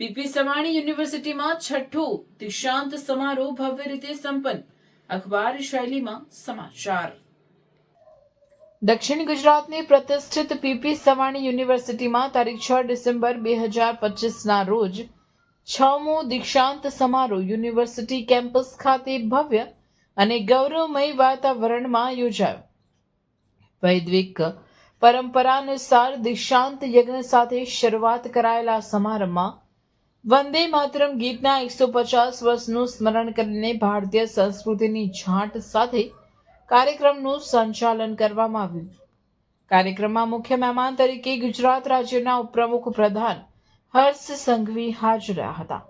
PP Savani યુનિવર્સિટીમાં છઠ્ઠું દીક્ષાંત સમારોહ ભવ્ય રીતે સંપન્ન. અખબાર શૈલીમાં સમાચાર. દક્ષિણ ગુજરાતની પ્રતિષ્ઠિત પીપી સવાણી યુનિવર્સિટીમાં તારીખ છ ડિસેમ્બર બે હજાર પચીસના રોજ છમો દીક્ષાંત સમારોહ યુનિવર્સિટી કેમ્પસ ખાતે ભવ્ય અને ગૌરવમય વાતાવરણમાં યોજાયો. વૈદિક પરંપરાનુસાર દીક્ષાંત યજ્ઞ સાથે શરૂઆત કરાયેલા સમારંભમાં વંદે માતરમ ગીતના એકસો પચાસ વર્ષનું સ્મરણ કરીને ભારતીય સંસ્કૃતિની છાંટ સાથે કાર્યક્રમનું સંચાલન કરવામાં આવ્યું. કાર્યક્રમમાં મુખ્ય મહેમાન તરીકે ગુજરાત રાજ્યના ઉપપ્રમુખ પ્રધાન હર્ષ સંઘવી હાજર હતા.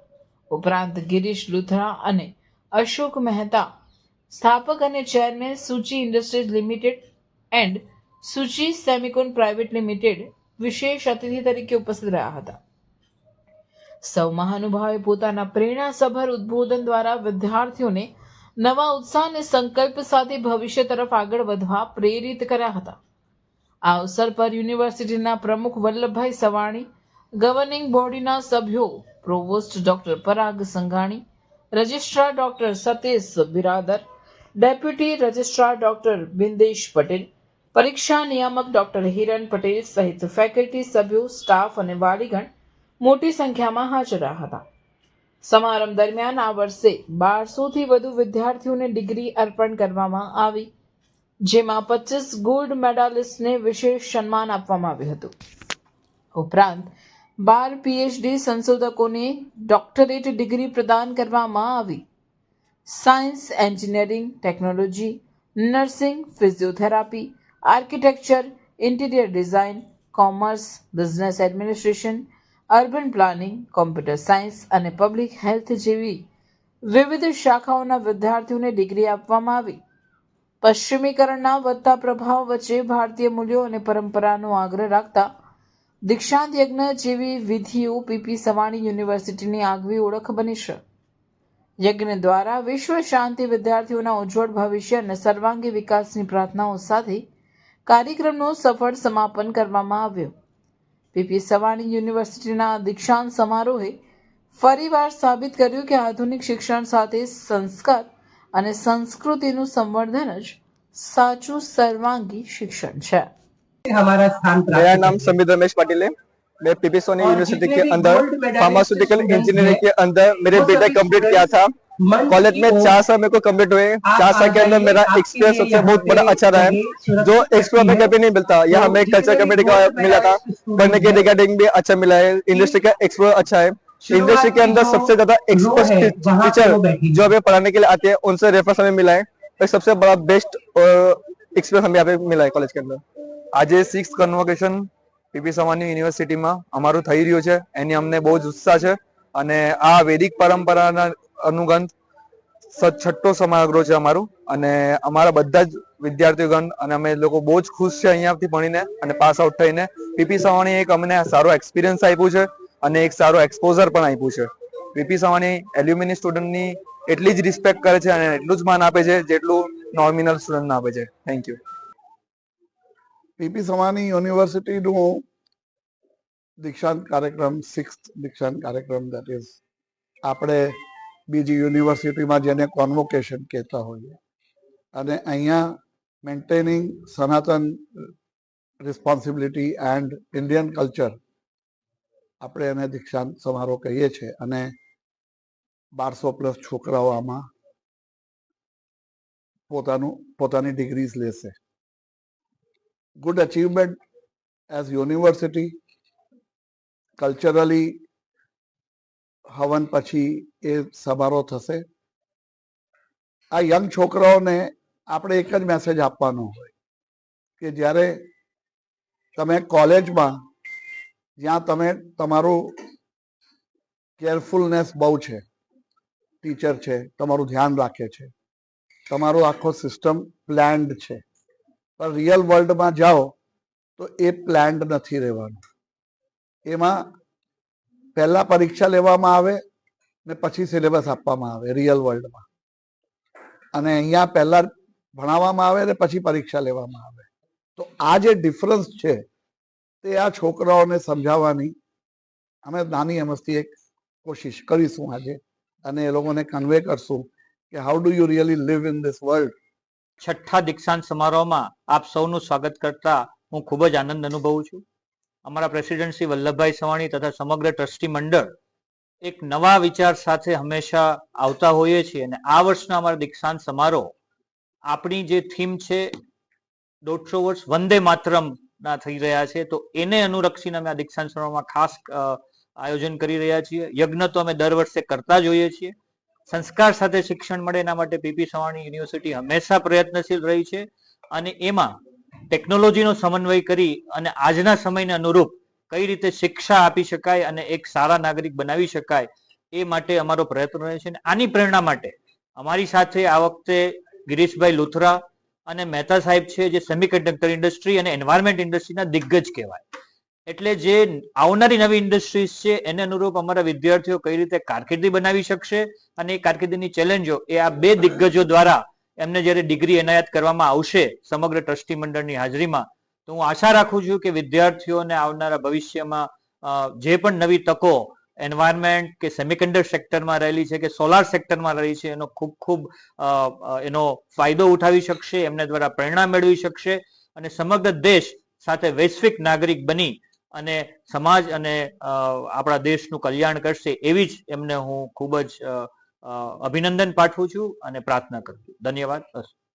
ઉપરાંત ગિરીશ લુથરા અને અશોક મહેતા, સ્થાપક અને chairman Suchi industries limited and Suchi Semicon private limited વિશેષ અતિથિ તરીકે ઉપસ્થિત રહ્યા હતા. સૌ મહાનુભાવે પોતાના પ્રેરણાસભર ઉદ્બોધન દ્વારા વિદ્યાર્થીઓને નવા ઉત્સાહ અને સંકલ્પ સાથે ભવિષ્ય તરફ આગળ વધવા પ્રેરિત કર્યા હતા. આ અવસર પર યુનિવર્સિટીના પ્રમુખ વલ્લભભાઈ સવાણી ગવર્નિંગ બોડીના સભ્યો provost doctor Parag Sanghani registrar doctor Satish Biradar deputy registrar doctor Bindesh Patel, પરીક્ષા નિયામક ડોક્ટર હિરણ પટેલ સહિત ફેકલ્ટી સભ્યો સ્ટાફ અને વાલીગણ મોટી સંખ્યામાં હાજર હતા. સમારંભ દરમિયાન આ વર્ષે બારસોથી વધુ વિદ્યાર્થીઓને ડિગ્રી અર્પણ કરવામાં આવી, જેમાં પચીસ ગોલ્ડ મેડાલિસ્ટને વિશેષ સન્માન આપવામાં આવ્યું હતું. ઉપરાંત, બાર પીએચડી સંશોધકોને ડોક્ટરેટ ડિગ્રી પ્રદાન કરવામાં આવી. Science, engineering, technology, nursing, physiotherapy, architecture, interior design, commerce, business administration urban planning, computer science અને પબ્લિક હેલ્થ જેવી વિવિધ શાખાઓના વિદ્યાર્થીઓને ડિગ્રી આપવામાં આવી. પશ્ચિમીકરણના વધતા પ્રભાવ વચ્ચે ભારતીય મૂલ્યો અને પરંપરાનો આગ્રહ રાખતા દીક્ષાંત યજ્ઞ જેવી વિધિઓ પીપી સવાણી યુનિવર્સિટીની આગવી ઓળખ બની છે. યજ્ઞ દ્વારા વિશ્વ શાંતિ વિદ્યાર્થીઓના ઉજ્જવળ ભવિષ્ય અને સર્વાંગી વિકાસની પ્રાર્થનાઓ સાથે કાર્યક્રમનું સફળ સમાપન કરવામાં આવ્યું. પીપી સવાણી યુનિવર્સિટીના દીક્ષાંત સમારોહે ફરીવાર સાબિત કર્યું કે આધુનિક શિક્ષણ સાથે સંસ્કાર અને સંસ્કૃતિનું સંવર્ધન જ સાચું સર્વાંગી શિક્ષણ છે हमारा स्थान मेरा प्राप्त नाम समीर रमेश पाटिल है मैं पीपी सोनी और यूनिवर्सिटी जितने के भी अंदर gold medalist pharmaceutical students engineering हैं, के अंदर मेरे वो बीटेक सभी कंप्लीट किया था मंच कॉलेज की में ओर चार साल मेरे को कंप्लीट हुए आप चार साल के आ अंदर जाइए, मेरा आपके एक्सपीरियंस लिए सबसे यहाँ बहुत पे बड़ा अच्छा रहा है जगह सुरक्षित जो रहती एक्सपीरियंस हमें है। कभी नहीं मिलता तो यहाँ हमें जितने कल्चर भी कमेटी का gold मिला था medalist students पढ़ने के हैं, रिगार्डिंग भी अच्छा मिला है इंडस्ट्री का एक्सप्लोर अच्छा है इंडस्ट्री के अंदर जो सबसे ज्यादा रो है, एक्सपर्ट वहाँ पे वो बैठी टीचर जो हमें पढ़ाने के लिए आते हैं उनसे रेफरेंस हमें मिला है और सबसे बड़ा बेस्ट एक्सपीरियंस हमें यहाँ पे मिला है कॉलेज के अंदर આજે સિક્સ કન્વોકેશન પીપી સવાની યુનિવર્સિટીમાં અમારું થઈ રહ્યું છે એની અમને બહુ જ ઉત્સાહ છે અને આ વૈદિક પરંપરાના અનુગંત સ- છઠ્ઠો સમારોહ છે અમારું. અને અમારા બધા જ વિદ્યાર્થીગણ અને અમે લોકો બહુ જ ખુશ છે અહીંયાથી ભણીને અને પાસ આઉટ થઈને. પીપી સવાણી એક અમને સારો એક્સપિરિયન્સ આપ્યું છે અને એક સારો એક્સપોઝર પણ આપ્યું છે. પીપી સવાણી એલ્યુમિની સ્ટુડન્ટની એટલી જ રિસ્પેક્ટ કરે છે અને એટલું જ માન આપે છે જેટલું નોમિનલ સ્ટુડન્ટને આપે છે. Thank you P P Savani યુનિવર્સિટીનું દીક્ષાંત કાર્યક્રમ સિક્સ દીક્ષાંત કાર્યક્રમ દેટ ઇઝ આપણે બીજી યુનિવર્સિટીમાં જેને કોન્વોકેશન કહેતા હોઈએ. અને અહીંયા મેન્ટેનિંગ સનાતન રિસ્પોન્સિબિલિટી એન્ડ ઇન્ડિયન કલ્ચર આપણે એને દીક્ષાંત સમારોહ કહીએ છીએ. અને બારસો પ્લસ છોકરાઓ આમાં પોતાનું, પોતાની ડિગ્રીઝ લેશે. Good achievement as university culturally હવન પછી એ સમારોહ થશે. આ યંગ છોકરાઓને આપણે એક જ મેસેજ આપવાનો હોય કે જ્યારે તમે કોલેજમાં, જ્યાં તમે તમારું કેરફુલનેસ બહુ છે, ટીચર છે, તમારું ધ્યાન રાખે છે, તમારો આખો સિસ્ટમ પ્લાન્ડ છે, પણ રિયલ વર્લ્ડમાં જાઓ તો એ પ્લાન્ડ નથી રહેવાનું. એમાં પહેલા પરીક્ષા લેવામાં આવે ને પછી સિલેબસ આપવામાં આવે રિયલ વર્લ્ડમાં અને અહીંયા પહેલા ભણાવવામાં આવે ને પછી પરીક્ષા લેવામાં આવે. તો આ જે ડિફરન્સ છે તે આ છોકરાઓને સમજાવવાની અમે નાની અમસ્તી એક કોશિશ કરીશું આજે. અને એ લોકોને કન્વે કરશું કે how do you really live in this world છઠ્ઠા દીક્ષાંત સમારોહમાં આપ સૌનું સ્વાગત કરતા હું ખૂબ જ આનંદ અનુભવું છું. અમારા પ્રેસિડેન્ટ શ્રી વલ્લભભાઈ સવાણી તથા સમગ્ર ટ્રસ્ટી મંડળ એક નવા વિચાર સાથે હંમેશા આવતા હોઈએ છીએ અને આ વર્ષના અમારા દીક્ષાંત સમારોહ આપણી જે થીમ છે, દોઢસો વર્ષ વંદે માતરમ ના થઈ રહ્યા છે, તો એને અનુલક્ષીને અમે આ દીક્ષાંત સમારોહમાં ખાસ આયોજન કરી રહ્યા છીએ. યજ્ઞ તો અમે દર વર્ષે કરતા જ હોઈએ છીએ. સંસ્કાર સાથે શિક્ષણ મળે એના માટે પીપી સવાણી યુનિવર્સિટી હંમેશા પ્રયત્નશીલ રહી છે અને એમાં ટેકનોલોજીનો સમન્વય કરી અને આજના સમયને અનુરૂપ કઈ રીતે શિક્ષા આપી શકાય અને એક સારા નાગરિક બનાવી શકાય એ માટે અમારો પ્રયત્ન રહે છે આની પ્રેરણા માટે અમારી સાથે આ વખતે ગિરીશભાઈ લુથરા અને મહેતા સાહેબ છે, જે સેમિકન્ડક્ટર ઇન્ડસ્ટ્રી અને એન્વાયરમેન્ટ ઇન્ડસ્ટ્રીના દિગ્ગજ કહેવાય. એટલે જે આવનારી નવી ઇન્ડસ્ટ્રીઝ છે, એને અનુરૂપ અમારા વિદ્યાર્થીઓ કઈ રીતે કારકિર્દી બનાવી શકશે અને એ કારકિર્દીની ચેલેન્જો એ આ બે દિગ્ગજો દ્વારા એમને જ્યારે ડિગ્રી એનાયત કરવામાં આવશે સમગ્ર ટ્રસ્ટી મંડળની હાજરીમાં, તો હું આશા રાખું છું કે વિદ્યાર્થીઓને આવનારા ભવિષ્યમાં જે પણ નવી તકો એન્વાયરમેન્ટ કે સેમિકન્ડર સેક્ટરમાં રહેલી છે કે સોલાર સેક્ટરમાં રહેલી છે, એનો ખૂબ ખૂબ એનો ફાયદો ઉઠાવી શકશે, એમને દ્વારા પ્રેરણા મેળવી શકશે અને સમગ્ર દેશ સાથે વૈશ્વિક નાગરિક બની અને સમાજ અને આપણા દેશનું કલ્યાણ કરશે એવી જ એમને હું ખૂબ જ અભિનંદન પાઠવું છું અને પ્રાર્થના કરું છું ધન્યવાદ અસ્તુ.